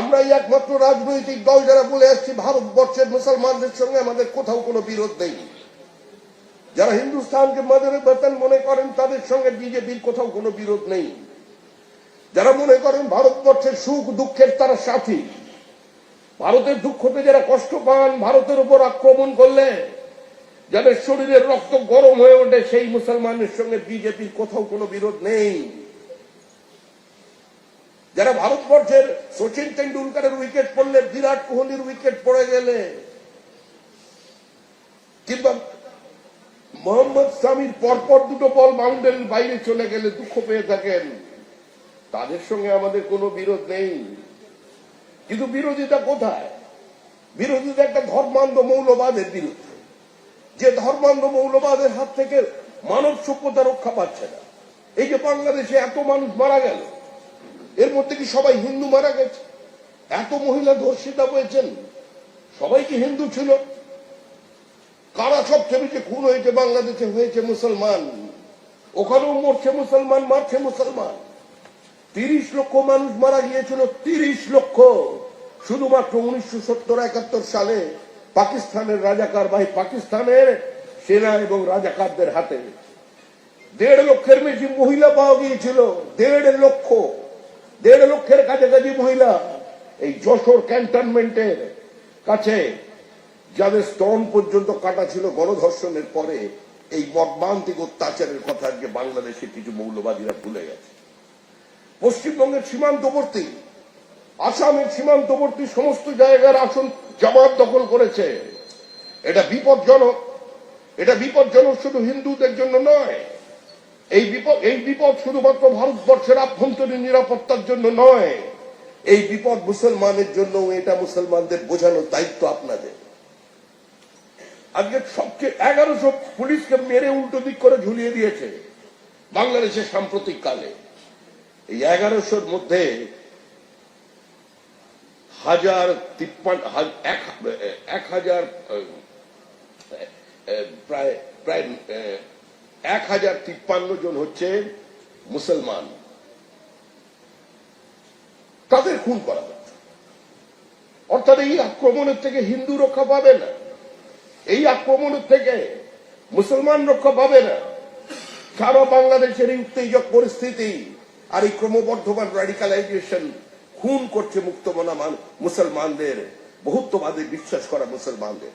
আমরা একমাত্র রাজনৈতিক দল যারা বলে আসছি ভারতবর্ষের মুসলমানদের সঙ্গে আমাদের কোথাও কোনো বিরোধ নেই। যারা হিন্দুস্তানকে মাদারে বেতন মনে করেন, তাদের সঙ্গে বিজেপির কোথাও কোনো বিরোধ নেই। যারা মনে করেন ভারতবর্ষের সুখ দুঃখের তারা সাথী, ভারতের দুঃখতে যারা কষ্ট পান, ভারতের উপর আক্রমণ করলে যাদের শরীরের রক্ত গরম হয়ে ওঠে, সেই মুসলমানের সঙ্গে বিজেপির কোথাও কোনো বিরোধ নেই। যারা ভারতবর্ষের সচিন তেন্ডুলকারের উইকেট পড়লে বিরাট কোহলির উইকেট পড়ে গেলে, কিংবা মোহাম্মদ স্বামীর পরপর দুটো বল বাউন্ডারির বাইরে চলে গেলে দুঃখ পেয়ে থাকেন। তাদের সঙ্গে আমাদের কোনো বিরোধ নেই। কিন্তু বিরোধিতা কোথায়? বিরোধিতা একটা ধর্মান্ধ মৌলবাদের বিরুদ্ধে। যে ধর্মান্ধ মৌলবাদের হাত থেকে মানব সভ্যতা রক্ষা পাচ্ছে না। এই যে বাংলাদেশে এত মানুষ মারা গেল এর মধ্যে কি সবাই হিন্দু মারা গেছে। এত মহিলা ধর্ষিতা হয়েছেন। সবাই কি হিন্দু ছিল? কারা সবচেয়ে বেশি খুন হয়েছে? বাংলাদেশে হয়েছে মুসলমান। ওখানেও মরছে মুসলমান, মারছে মুসলমান। তিরিশ লক্ষ মানুষ মারা গিয়েছিল, তিরিশ লক্ষ। শুধুমাত্র উনিশশো সত্তর একাত্তর সালে পাকিস্তানের রাজাকার বাহি পাকিস্তানের সেনা এবং রাজাকারদের হাতে। দেড় লক্ষের বেশি মহিলা পাওয়া গিয়েছিল দেড় লক্ষ। দেড় লক্ষের কাছাকাছি মহিলা এই যশোর ক্যান্টনমেন্টের কাছে, যাদের স্তন পর্যন্ত কাটা ছিল গণধর্ষণের পরে, এই মর্মান্তিক অত্যাচারের কথা আজকে বাংলাদেশে কিছু মৌলবাদীরা ভুলে গেছে। পশ্চিমবঙ্গের সীমান্তবর্তী, আসামের সীমান্তবর্তী সমস্ত জায়গার আসন জামাত দখল করেছে। এটা বিপজ্জনক। এটা বিপজ্জনক শুধু হিন্দুদের জন্য নয়। এই বিপদ এই বিপদ শুধুমাত্র ভারতবর্ষের আভ্যন্তরীণ নিরাপত্তার জন্য নয়। এই বিপদ মুসলমানের জন্য এটা মুসলমানদের বোঝানোর দায়িত্ব আপনাদের। আজকে সবচেয়ে এগারোশো পুলিশকে মেরে উল্টো দিক করে ঝুলিয়ে দিয়েছে বাংলাদেশের সাম্প্রতিক কালে এই এগারোশোর মধ্যে হাজার তিপ্পান্ন এক হাজার প্রায় প্রায় এক হাজার তিপ্পান্ন জন হচ্ছে মুসলমান। তাদের খুন করা অর্থাৎ এই আক্রমণের থেকে হিন্দু রক্ষা পাবে না। এই আক্রমণের থেকে মুসলমান রক্ষা পাবে না। সারা বাংলাদেশের এই উত্তেজক পরিস্থিতি আর এই ক্রমবর্ধমান র্যাডিকালাইজেশন খুন করছে মুক্তমনা মান- মুসলমানদের, বহুত্ববাদে বিশ্বাস করা মুসলমানদের।